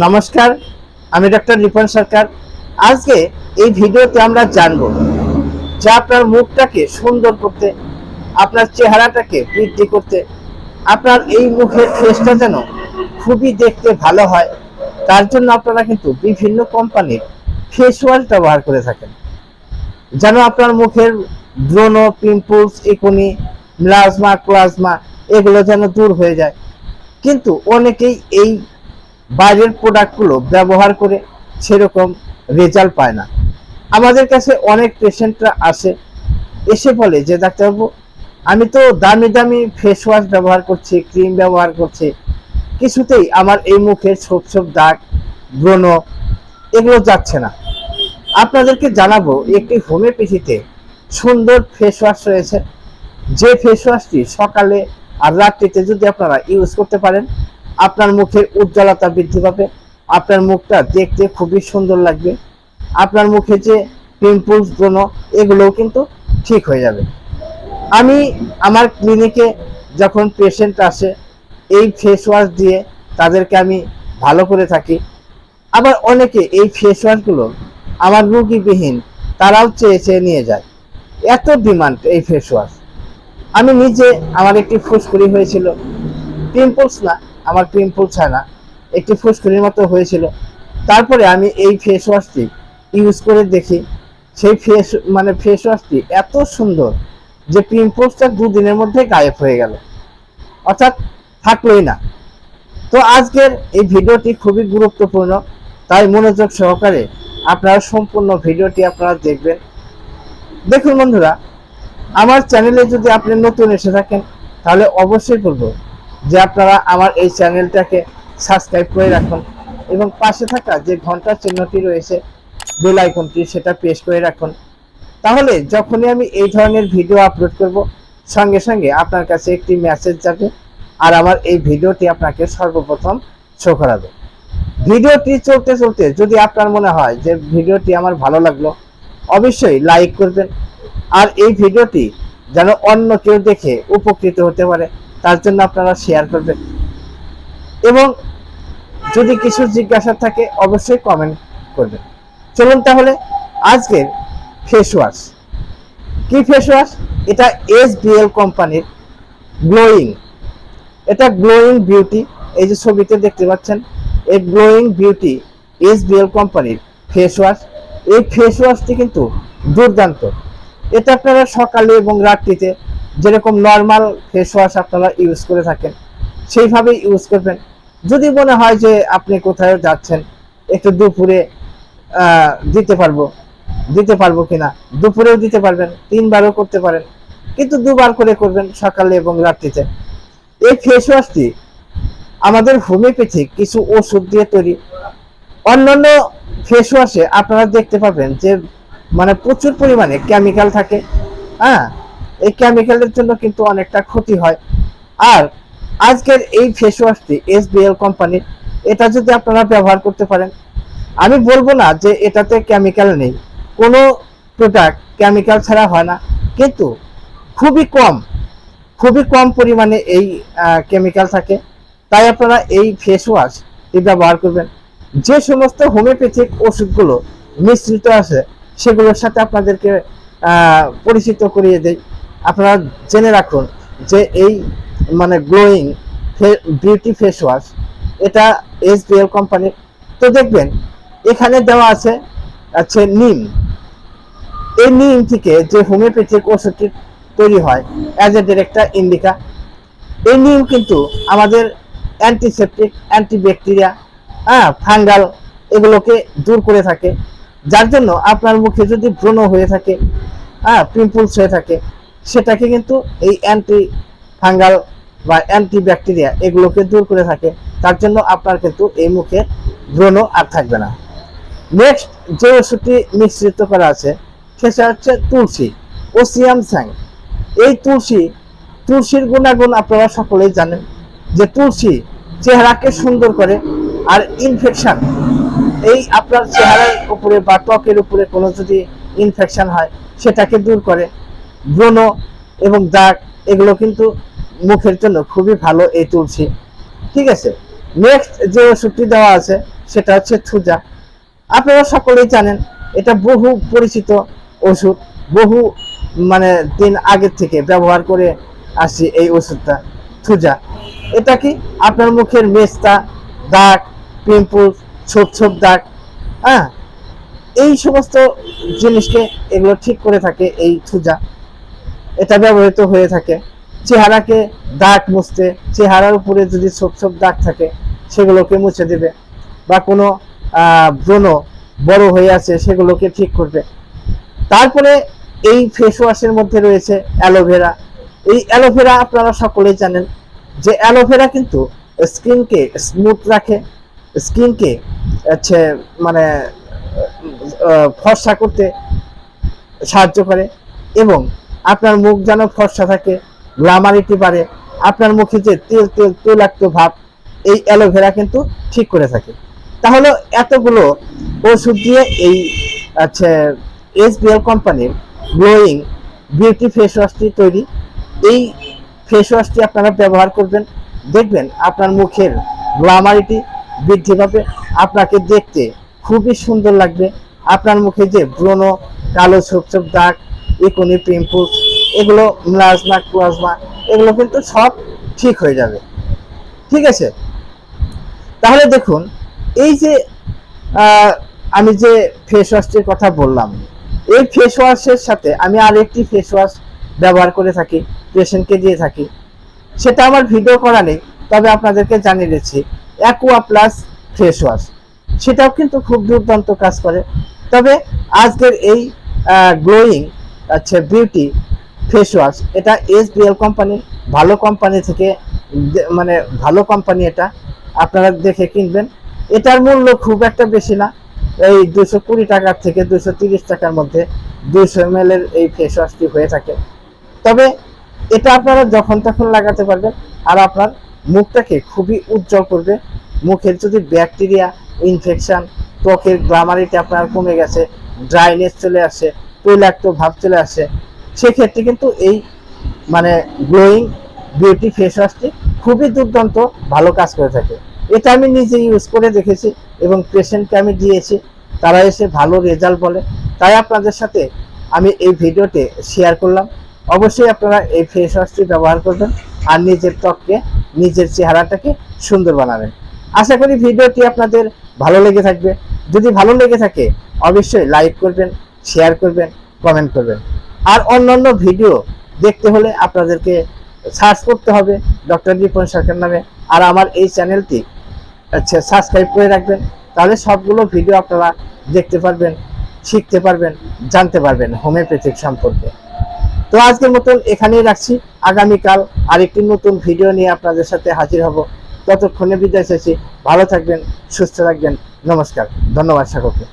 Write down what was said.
নমস্কার, আমি ডক্টর রিপন সরকার। আজকে এই ভিডিওতে আমরা জানব যে আপনার মুখটাকে সুন্দর করতে, আপনার চেহারাটাকে বৃদ্ধি করতে, আপনার এই মুখের ফেসটা যেন খুবই দেখতে ভালো হয়, তার জন্য আপনারা কিন্তু বিভিন্ন কোম্পানির ফেস ওয়াশ ব্যবহার করে থাকেন। যেন আপনার মুখের ব্রণ পিম্পলস ইকুনি মিলাজমা ক্লাজমা এগুলো যেন দূর হয়ে যায়। কিন্তু অনেকেই এই বাইরের প্রোডাক্টগুলো ব্যবহার করে সেরকম রেজাল্ট পায় না। আমাদের কাছে অনেক পেশেন্টরা আসে, এসে বলে যে, ডাক্তারবাবু, আমি তো দামি দামি ফেস ওয়াশ ব্যবহার করছি ক্রিম ব্যবহার করছি। কিছুতেই আমার এই মুখের ছোপ ছোপ দাগ, ব্রণ এগুলো যাচ্ছে না। আপনাদেরকে জানাব, একটি হোমিওপ্যাথিতে সুন্দর ফেস ওয়াশ রয়েছে। যে ফেস ওয়াশটি সকালে আর রাত্রিতে যদি আপনারা ইউজ করতে পারেন আপনার মুখের উজ্জ্বলতা বৃদ্ধি পাবে, আপনার মুখটা দেখতে খুবই সুন্দর লাগবে, আপনার মুখে যে পিম্পলস ব্রণ, এগুলোও কিন্তু ঠিক হয়ে যাবে। আমি আমার ক্লিনিকে যখন পেশেন্ট আসে, এই ফেস ওয়াশ দিয়ে তাদেরকে আমি ভালো করে থাকি। আবার অনেকে এই ফেস ওয়াশগুলো আমার রুগীবিহীন, তারাও চেয়ে চেয়ে নিয়ে যায়। এত ডিমান্ড এই ফেস ওয়াশ আমি নিজে, আমার একটি ফুসকুড়ি হয়েছিল। পিম্পলস না আমার পিম্পলস হয় না। একটি ফুসকুড়ির মতো হয়েছিল। তারপরে আমি এই ফেস ওয়াশটি ইউজ করে দেখি। সেই ফেস মানে ফেস ওয়াশটি এত সুন্দর যে পিম্পলসটা দুদিনের মধ্যে গায়েব হয়ে গেল। অর্থাৎ থাকলোই না। তো আজকের এই ভিডিওটি খুবই গুরুত্বপূর্ণ। তাই মনোযোগ সহকারে আপনারা সম্পূর্ণ ভিডিওটি আপনারা দেখবেন। দেখুন বন্ধুরা, আমার চ্যানেলে যদি আপনি নতুন এসে থাকেন, তাহলে অবশ্যই বলব যে আপনারা আমার এই চ্যানেলটাকে সাবস্ক্রাইব করে রাখুন এবং পাশে থাকা যে ঘণ্টার চিহ্নটি রয়েছে বেল আইকনটি সেটা প্রেস করে রাখুন। তাহলে যখনই আমি এই ধরনের ভিডিও আপলোড করব, সঙ্গে সঙ্গে আপনার কাছে একটি মেসেজ যাবে আর আমার এই ভিডিওটি আপনাকে সর্বপ্রথম শো করাবে। ভিডিওটি চলতে চলতে যদি আপনার মনে হয় যে ভিডিওটি আমার ভালো লাগল, অবশ্যই লাইক করবেন। আর এই ভিডিওটি যেন অন্য কেউ দেখে উপকৃত হতে পারে। তার জন্য আপনারা শেয়ার করবেন। এবং যদি কিছু জিজ্ঞাসা থাকে, অবশ্যই কমেন্ট করবেন। চলুন তাহলে, আজকের ফেস ওয়াশ কি ফেস ওয়াশ এটা এস বিএল কোম্পানির গ্লোয়িং এটা গ্লোয়িং বিউটি এই যে ছবিতে দেখতে পাচ্ছেন, এই গ্লোয়িং বিউটি এস বিএল কোম্পানির ফেস ওয়াশ এই ফেস ওয়াশটি কিন্তু দুর্দান্ত। এটা আপনারা সকালে এবং রাত্রিতে যেরকম নর্মাল ফেস ওয়াশ আপনারা ইউজ করে থাকেন, সেইভাবেই ইউজ করবেন। যদি মনে হয় যে আপনি কোথায় যাচ্ছেন, একটু দুপুরে দিতে পারব দিতে পারব কিনা, দুপুরেও দিতে পারবেন, তিনবারও করতে পারেন, কিন্তু দুবার করে করবেন সকালে এবং রাত্রিতে। এই ফেস ওয়াশটি আমাদের হোমিওপ্যাথিক কিছু ওষুধ দিয়ে তৈরি। অন্যান্য ফেস ওয়াশে আপনারা দেখতে পাবেন যে মানে প্রচুর পরিমাণে কেমিক্যাল থাকে হ্যাঁ? এই কেমিক্যালের জন্য কিন্তু অনেকটা ক্ষতি হয়। আর আজকের এই ফেস ওয়াশটি এস বিএল কোম্পানির এটা যদি আপনারা ব্যবহার করতে পারেন, আমি বলব না যে এটাতে কেমিক্যাল নেই। কোনো প্রোডাক্ট কেমিক্যাল ছাড়া হয় না। কিন্তু খুবই কম খুবই কম পরিমাণে এই কেমিক্যাল থাকে। তাই আপনারা এই ফেস ওয়াশ ব্যবহার করবেন। যে সমস্ত হোমিওপ্যাথিক ওষুধগুলো মিশ্রিত আছে, সেগুলোর সাথে আপনাদেরকে পরিচিত করিয়ে দেই। আপনারা জেনে রাখুন যে এই মানে গ্লোয়িং বিউটি ফেস ওয়াশ এটা এস বিএল কোম্পানির তো দেখবেন, এখানে দেওয়া আছে আছে নিম। এই নিম থেকে যে হোমিওপ্যাথিক ওষুধটি তৈরি হয় অ্যাজ এ ডিরেক্টর ইন্ডিকা। এই নিম কিন্তু আমাদের অ্যান্টিসেপটিক অ্যান্টিব্যাকটেরিয়া হ্যাঁ ফাঙ্গাল এগুলোকে দূর করে থাকে। যার জন্য আপনার মুখে যদি ব্রণ হয়ে থাকে হ্যাঁ পিম্পলস হয়ে থাকে সেটাকে কিন্তু এই অ্যান্টি ফাঙ্গাল বা অ্যান্টি ব্যাকটেরিয়া এগুলোকে দূর করে থাকে। তার জন্য আপনার কিন্তু এই মুখে ব্রণ আর থাকবে না। নেক্সট যে ওষুধটি মিশ্রিত করা আছে, সেটা হচ্ছে তুলসী, ওসিয়াম স্যাং। এই তুলসী, তুলসীর গুণাগুণ আপনারা সকলেই জানেন যে তুলসী চেহারাকে সুন্দর করে আর ইনফেকশান এই আপনার চেহারার উপরে বা ত্বকের উপরে কোনো যদি ইনফেকশান হয়, সেটাকে দূর করে। ব্রণ এবং দাগ, এগুলো কিন্তু মুখের জন্য খুবই ভালো এই তুলসী। ঠিক আছে? নেক্সট যে ওষুধটি দেওয়া আছে, সেটা হচ্ছে থুজা। আপনারা সকলেই জানেন, এটা বহু পরিচিত ওষুধ, বহু মানে দিন আগের থেকে ব্যবহার করে আসছি এই ওষুধটা, থুজা। এটা কি আপনার মুখের মেস্তা, দাগ, পিম্পল, ছোপ ছোপ দাগ হ্যাঁ? এই সমস্ত জিনিসকে এগুলো ঠিক করে থাকে এই থুজা। এটা ব্যবহৃত হয়ে থাকে। চেহারাকে দাগ মুছতে, চেহারার উপরে যদি ছোপ ছোপ দাগ থাকে, সেগুলোকে মুছে দেবে। বা কোনো ব্রণ বড় হয়ে আছে, সেগুলোকে ঠিক করবে। তারপরে এই ফেস ওয়াশের মধ্যে রয়েছে অ্যালোভেরা। এই অ্যালোভেরা আপনারা সকলেই জানেন যে অ্যালোভেরা কিন্তু স্কিনকে স্মুথ রাখে, স্কিনকে হচ্ছে মানে ফর্সা করতে সাহায্য করে এবং আপনার মুখ যেন ফর্সা থাকে, গ্লামারিটি বাড়ে, আপনার মুখে যে তেল তেল, তৈলাক্ত ভাব, এই অ্যালোভেরা কিন্তু ঠিক করে থাকে। তাহলে এতগুলো ওষুধ দিয়ে এই আচ্ছা এসবিএল কোম্পানির গ্লোয়িং, বিউটি ফেস ওয়াশটি তৈরি। এই ফেস ওয়াশটি আপনারা ব্যবহার করবেন। দেখবেন আপনার মুখের গ্লামারিটি বৃদ্ধি পাবে। আপনাকে দেখতে খুবই সুন্দর লাগবে। আপনার মুখে যে ব্রণ কালো ছোপ ছোপ দাগ ইকোনি, পিম্পলস, এগুলো মিলাজমা ক্লোজমা এগুলো কিন্তু সব ঠিক হয়ে যাবে। ঠিক আছে? তাহলে দেখুন, এই যে আমি যে ফেস ওয়াশটির কথা বললাম, এই ফেস ওয়াশের সাথে আমি আরেকটি ফেস ওয়াশ ব্যবহার করে থাকি পেশেন্টকে দিয়ে থাকি। সেটা আমার ভিডিও করা নেই, তবে আপনাদেরকে জানিয়ে দিচ্ছি অ্যাকুয়া প্লাস ফেস ওয়াশ সেটাও কিন্তু খুব দুর্দান্ত কাজ করে। তবে আজকের এই গ্লোয়িং আচ্ছা বিউটি ফেস ওয়াশ এটা এস বিএল কোম্পানি ভালো কোম্পানি থেকে মানে ভালো কোম্পানি এটা। আপনারা দেখে কিনবেন। এটার মূল্য খুব একটা বেশি না। এই দুশো কুড়ি টাকার থেকে দুশো তিরিশ টাকার মধ্যে দুশো এম এর এই ফেস ওয়াশটি হয়ে থাকে। তবে এটা আপনারা যখন তখন লাগাতে পারবেন, আর আপনার মুখটাকে খুবই উজ্জ্বল করবে। মুখের যদি ব্যাকটেরিয়া ইনফেকশান ত্বকের গ্লামারিটি আপনার কমে গেছে ড্রাইনেস চলে আসে তৈলাক্ত ভাব চলে আসে। সেক্ষেত্রে কিন্তু এই মানে গ্লোয়িং বিউটি ফেস ওয়াশটি খুবই দুর্দান্ত, ভালো কাজ করে থাকে। এটা আমি নিজে ইউজ করে দেখেছি এবং পেশেন্টকে আমি দিয়েছি, তারা এসে ভালো রেজাল্ট বলে। তাই আপনাদের সাথে আমি এই ভিডিওতে শেয়ার করলাম। অবশ্যই আপনারা এই ফেস ওয়াশটি ব্যবহার করবেন আর নিজের ত্বককে, নিজের চেহারাটাকে সুন্দর বানাবেন। আশা করি ভিডিওটি আপনাদের ভালো লেগে থাকবে। যদি ভালো লেগে থাকে, অবশ্যই লাইক করবেন শেয়ার করবেন কমেন্ট করবেন। আর অন্যান্য ভিডিও দেখতে হলে আপনাদেরকে সার্চ করতে হবে ডক্টর রিপন সরকার নামে। আর আমার এই চ্যানেলটি আচ্ছা সাবস্ক্রাইব করে রাখবেন, তাহলে সবগুলো ভিডিও আপনারা দেখতে পারবেন, শিখতে পারবেন, জানতে পারবেন হোমিওপ্যাথিক সম্পর্কে। তো আজকের মতন এখানেই রাখছি। আগামীকাল আরেকটি নতুন ভিডিও নিয়ে আপনাদের সাথে হাজির হব। ততক্ষণে বিদায় চাইছি। ভালো থাকবেন, সুস্থ থাকবেন। নমস্কার। ধন্যবাদ সকলকে।